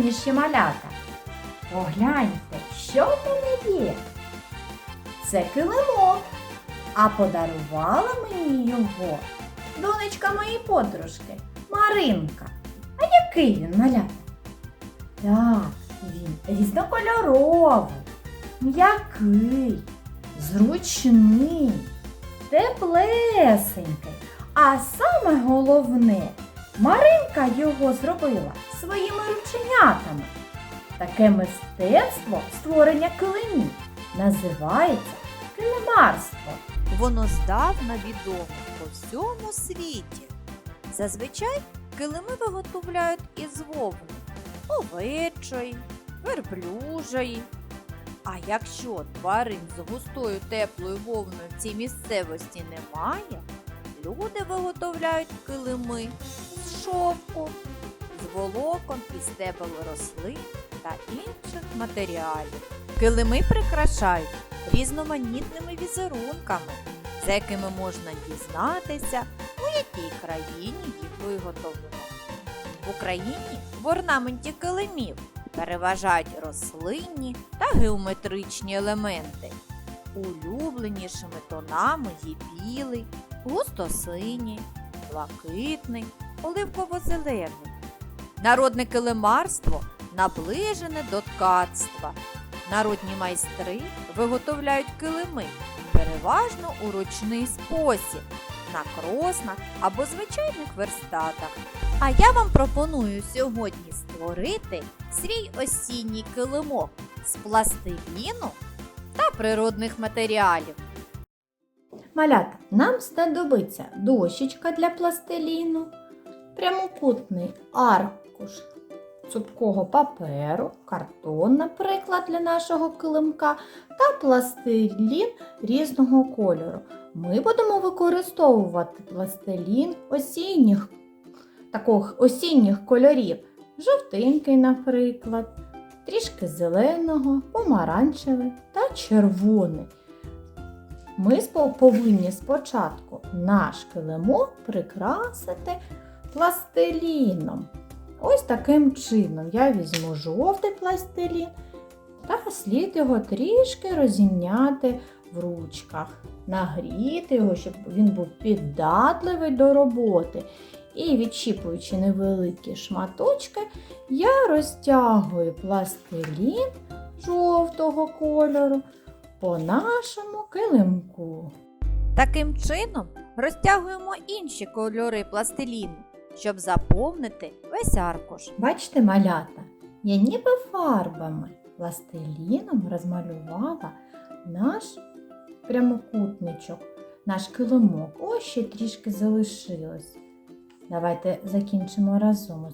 найулюбленіші малята. Погляньте, що в мене є. Це килимок, а подарувала мені його донечка моєї подружки Маринка. А який він малята? Так, він різнокольоровий, м'який, зручний, теплесенький. А саме головне, Маринка його зробила своїми рученятами. Таке мистецтво створення килимів називається килимарство. Воно здавна відомо по всьому світі. Зазвичай килими виготовляють із вовни овечої, верблюжої. А якщо тварин з густою теплою вовною в цій місцевості немає, люди виготовляють килими шовку, з волокон і стебел рослин та інших матеріалів. Килими прикрашають різноманітними візерунками, за якими можна дізнатися, у якій країні їх виготовлено. В Україні в орнаменті килимів переважають рослинні та геометричні елементи. Улюбленішими тонами є білий, густо-синій, блакитний, оливково-зелений. Народне килимарство наближене до ткацтва. Народні майстри виготовляють килими переважно у ручний спосіб, на кроснах або звичайних верстатах. А я вам пропоную сьогодні створити свій осінній килимок з пластиліну та природних матеріалів. Малята, нам знадобиться дощечка для пластиліну, прямокутний аркуш цупкого паперу, картон, наприклад, для нашого килимка та пластилін різного кольору. Ми будемо використовувати пластилін осінніх, таких осінніх кольорів. Жовтенький, наприклад, трішки зеленого, помаранчевий та червоний. Ми повинні спочатку наш килимок прикрасити пластиліном. Ось таким чином я візьму жовтий пластилін та слід його трішки розімняти в ручках, нагріти його, щоб він був піддатливий до роботи. І відчіпуючи невеликі шматочки, я розтягую пластилін жовтого кольору по нашому килимку. Таким чином розтягуємо інші кольори пластиліну, щоб заповнити весь аркуш. Бачите, малята, я ніби фарбами пластиліном розмалювала наш прямокутничок, наш килимок. Ось ще трішки залишилось. Давайте закінчимо разом.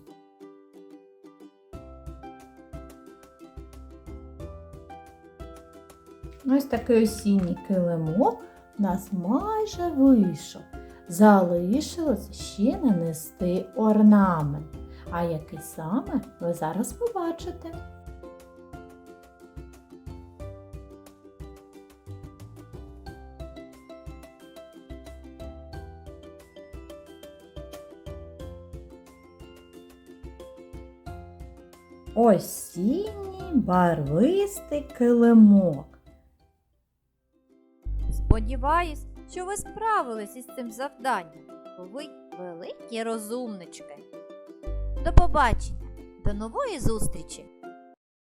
Ось такий осінній килимок у нас майже вийшов. Залишилось ще нанести орнамент. А який саме ви зараз побачите. Осінній барвистий килимок. Сподіваюсь, що ви справились із цим завданням. Ви великі розумнички. До побачення, до нової зустрічі!